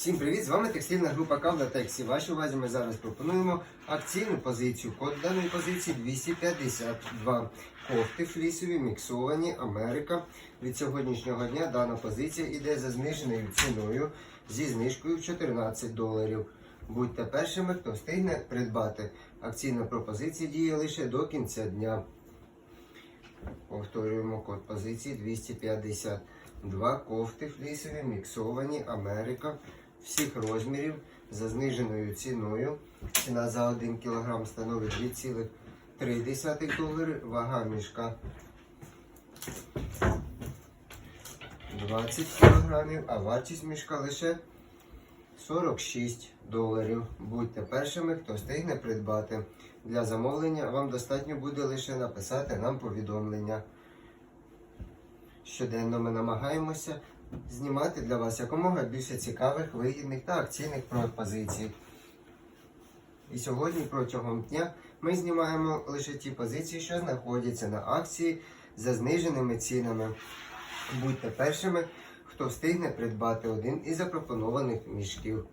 Всім привіт! З вами текстильна група Кавла Тексі. Вашій увазі ми зараз пропонуємо акційну позицію. Код даної позиції 252. Кофти флісові, міксовані, Америка. Від сьогоднішнього дня дана позиція йде за зниженою ціною зі знижкою в 14 доларів. Будьте першими, хто встигне придбати. Акційна пропозиція діє лише до кінця дня. Повторюємо код позиції 252 кофти флісові, міксовані, Америка всіх розмірів за зниженою ціною. Ціна за 1 кг становить 2,3 долари, вага мішка 20 кг, а вартість мішка лише 46 доларів. Будьте першими, хто встигне придбати. Для замовлення вам достатньо буде лише написати нам повідомлення. Щоденно ми намагаємося знімати для вас якомога більше цікавих, вигідних та акційних пропозицій. І сьогодні протягом дня ми знімаємо лише ті позиції, що знаходяться на акції за зниженими цінами. Будьте першими, хто встигне придбати один із запропонованих мішків.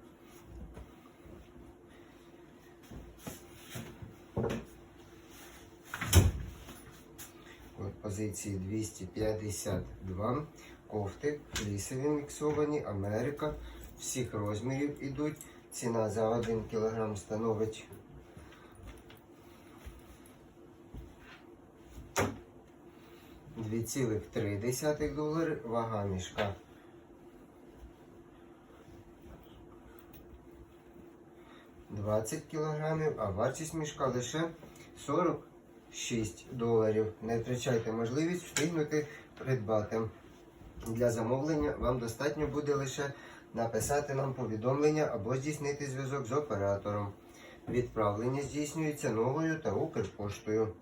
От позиції 252 кофти, лісові міксовані, Америка. Всіх розмірів ідуть. Ціна за 1 кг становить 2,3 долари, вага мішка. Двадцять кілограмів, а вартість мішка лише 46 доларів. Не втрачайте можливість встигнути придбати. Для замовлення вам достатньо буде лише написати нам повідомлення або здійснити зв'язок з оператором. Відправлення здійснюється новою та Укрпоштою.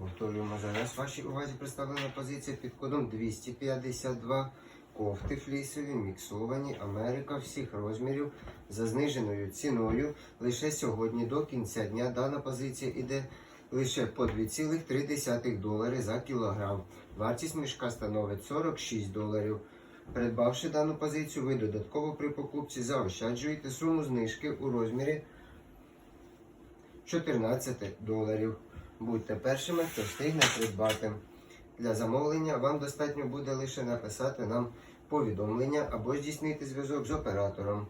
Повторюємо зараз вашій увазі представлена позиція під кодом 252 кофти флісові, міксовані, Америка всіх розмірів за зниженою ціною. Лише сьогодні до кінця дня дана позиція іде лише по 2,3 долари за кілограм. Вартість мішка становить 46 доларів. Придбавши дану позицію, ви додатково при покупці заощаджуєте суму знижки у розмірі 14 доларів. Будьте першими, хто встигне придбати. Для замовлення вам достатньо буде лише написати нам повідомлення або здійснити зв'язок з оператором.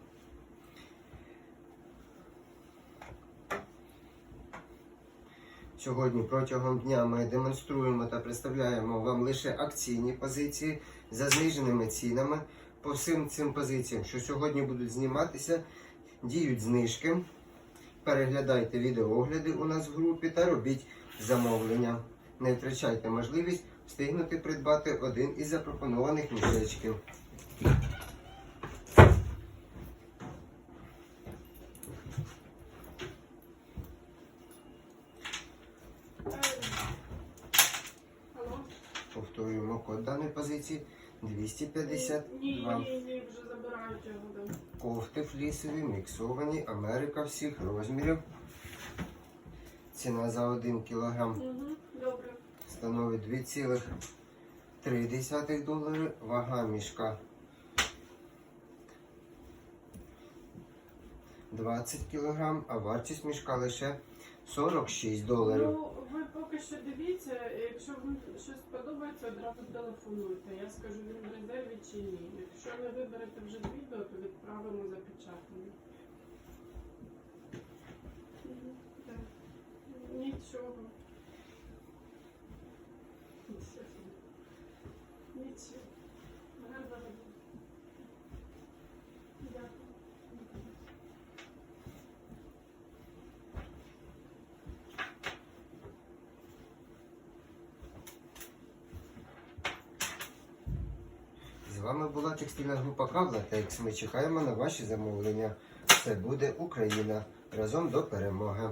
Сьогодні протягом дня ми демонструємо та представляємо вам лише акційні позиції за зниженими цінами. По всім цим позиціям, що сьогодні будуть зніматися, діють знижки. Переглядайте відеоогляди у нас в групі та робіть замовлення. Не втрачайте можливість встигнути придбати один із запропонованих мішечків. Повторюємо код даної позиції Ні, 252. ні, ні, вже забирають його. Кофти флісові, міксовані, Америка всіх розмірів. Ціна за 1 кг Угу, добре. Становить 2,3 долари. Вага мішка 20 кг, а вартість мішка лише 46 доларів. Ну, ви поки що дивіться, якщо вам щось подобається, одразу телефонуйте. Я скажу, він в резерві чи ні. Якщо не виберете вже відео, то відправимо. Нічого. Нічого. Нічого. Гарного дня. Дякую. З вами була текстильна група Правда Текс. Ми чекаємо на ваші замовлення. Це буде Україна. Разом до перемоги.